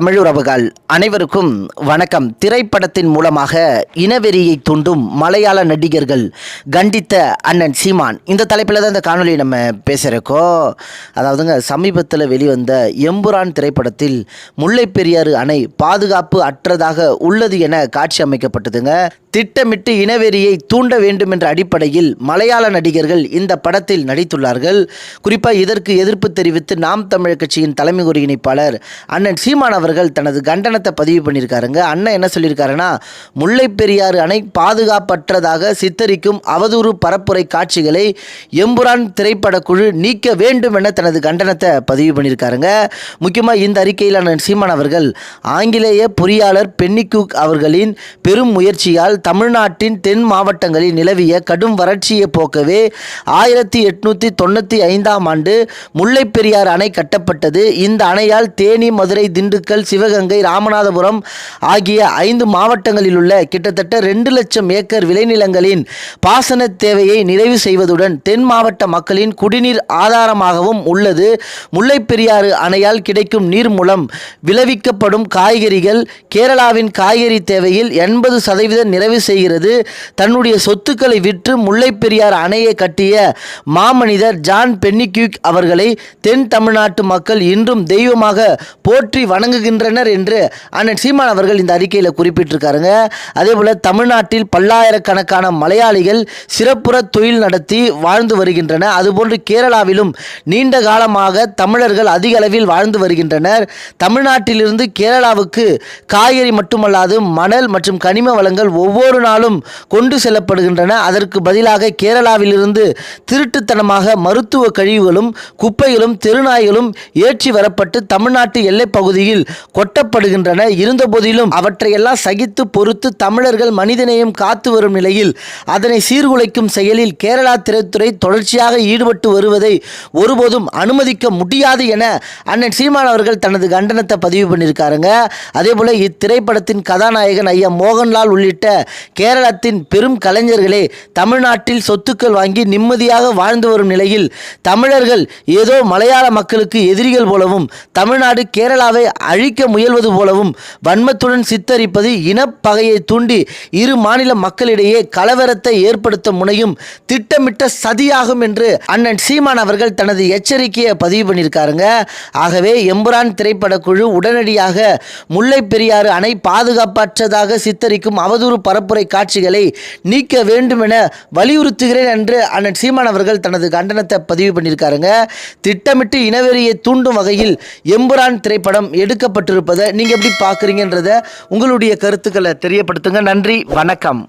தமிழுறவுகள் அனைவருக்கும் வணக்கம். திரைப்படத்தின் மூலமாக இனவெறியை தூண்டும் மலையாள நடிகர்கள் கண்டித்த அண்ணன் சீமான். இந்த தலைப்பில் தான் இந்த காணொலி நம்ம பேசுகிறக்கோம் அதாவதுங்க சமீபத்தில் வெளிவந்த எம்புரான் திரைப்படத்தில் முல்லைப் பெரியாறு அணை பாதுகாப்பு அற்றதாக உள்ளது என காட்சி அமைக்கப்பட்டதுங்க. திட்டமிட்டு இனவெறியை தூண்ட வேண்டும் என்ற அடிப்படையில் மலையாள நடிகர்கள் இந்த படத்தில் நடித்துள்ளார்கள். குறிப்பாக இதற்கு எதிர்ப்பு தெரிவித்து நாம் தமிழர் கட்சியின் தலைமை ஒருங்கிணைப்பாளர் அண்ணன் சீமான் அவர்கள் தனது கண்டனத்தை பதிவு பண்ணியிருக்காருங்க. அண்ணன் என்ன சொல்லியிருக்காருன்னா முல்லை பெரியாறு அணை பாதுகாப்பற்றதாக சித்தரிக்கும் அவதூறு பரப்புரை காட்சிகளை எம்புரான் திரைப்படக்குழு நீக்க வேண்டும் என தனது கண்டனத்தை பதிவு பண்ணியிருக்காருங்க. முக்கியமாக இந்த அறிக்கையில் அண்ணன் சீமான் அவர்கள் ஆங்கிலேய பொறியாளர் பென்னிகுக் அவர்களின் பெரும் முயற்சியால் தமிழ்நாட்டின் தென் மாவட்டங்களில் நிலவிய கடும் வறட்சியை போக்கவே ஆயிரத்தி எட்நூற்றி தொண்ணூற்றி ஐந்தாம் ஆண்டு முல்லைப்பெரியார் அணை கட்டப்பட்டது. இந்த அணையால் தேனி மதுரை திண்டுக்கல் சிவகங்கை ராமநாதபுரம் ஆகிய ஐந்து மாவட்டங்களில் உள்ள கிட்டத்தட்ட ரெண்டு லட்சம் ஏக்கர் விளைநிலங்களின் பாசன தேவையை நிறைவு செய்வதுடன் தென் மாவட்ட மக்களின் குடிநீர் ஆதாரமாகவும் உள்ளது. முல்லைப்பெரியாறு அணையால் கிடைக்கும் நீர் மூலம் விளைவிக்கப்படும் காய்கறிகள் கேரளாவின் காய்கறி தேவையில் எண்பது சதவீதம் நிறைவு செய்கிறது. தன்னுடைய சொத்துக்களை விற்று முல்லை பெரியார் அணையை கட்டிய மாமனிதர் ஜான் பென்னிக்யூக் அவர்களை தென் தமிழ்நாட்டு மக்கள் இன்றும் தெய்வமாக போற்றி வணங்குகின்றனர் என்று அண்ணன் சீமான் அவர்கள் இந்த அறிக்கையில் குறிப்பிட்டிருக்காருங்க. அதே போல் தமிழ்நாட்டில் பல்லாயிரக்கணக்கான மலையாளிகள் சிறப்புற தொழில் நடத்தி வாழ்ந்து வருகின்றன அதுபோன்று கேரளாவிலும் நீண்ட காலமாக தமிழர்கள் அதிக அளவில் வாழ்ந்து வருகின்றனர். தமிழ்நாட்டிலிருந்து கேரளாவுக்கு காய்கறி மட்டுமல்லாது மணல் மற்றும் கனிம வளங்கள் ஒவ்வொரு ஒவ்வொரு நாளும் கொண்டு செல்லப்படுகின்றன. அதற்கு பதிலாக கேரளாவிலிருந்து திருட்டுத்தனமாக மருத்துவ கழிவுகளும் குப்பைகளும் தெருநாய்களும் ஏற்றி வரப்பட்டு தமிழ்நாட்டு எல்லைப் பகுதியில் கொட்டப்படுகின்றன. இருந்தபோதிலும் அவற்றையெல்லாம் சகித்து பொறுத்து தமிழர்கள் மனிதநேயம் காத்து வரும் நிலையில் அதனை சீர்குலைக்கும் செயலில் கேரளா திரைத்துறை தொடர்ச்சியாக ஈடுபட்டு வருவதை ஒருபோதும் அனுமதிக்க முடியாது என அண்ணன் சீமான் அவர்கள் தனது கண்டனத்தை பதிவு பண்ணியிருக்காருங்க. அதே போல இத்திரைப்படத்தின் கதாநாயகன் ஐயா மோகன்லால் உள்ளிட்ட கேரளத்தின் பெரும் கலைஞர்களே தமிழ்நாட்டில் சொத்துக்கள் வாங்கி நிம்மதியாக வாழ்ந்து வரும் நிலையில் தமிழர்கள் ஏதோ மலையாள மக்களுக்கு எதிரிகள் போலவும் தமிழ்நாடு கேரளாவை அழிக்க முயல்வது போலவும் வன்மத்துடன் சித்தரிப்பது இனப்பகையை தூண்டி இரு மாநில மக்களிடையே கலவரத்தை ஏற்படுத்த முனையும் திட்டமிட்ட சதியாகும் என்று அண்ணன் சீமான் அவர்கள் தனது எச்சரிக்கையை பதிவு பண்ணியிருக்காருங்க. ஆகவே எம்புரான் திரைப்படக்குழு உடனடியாக முல்லை பெரியாறு அணை பாதுகாப்பற்றதாக சித்தரிக்கும் அவதூறு பரப்புரை காட்சிகளை நீக்க வேண்டும் என வலியுறுத்துகிறேன் என்று அண்ணன் சீமான் அவர்கள் தனது கண்டனத்தை பதிவு பண்ணியிருக்காருங்க. திட்டமிட்டு இனவெறியை தூண்டும் வகையில் எம்புரான் திரைப்படம் எடுக்கப்பட்டிருப்பதை நீங்கள் எப்படி பார்க்குறீங்கன்றத உங்களுடைய கருத்துக்களை தெரியப்படுத்துங்க. நன்றி வணக்கம்.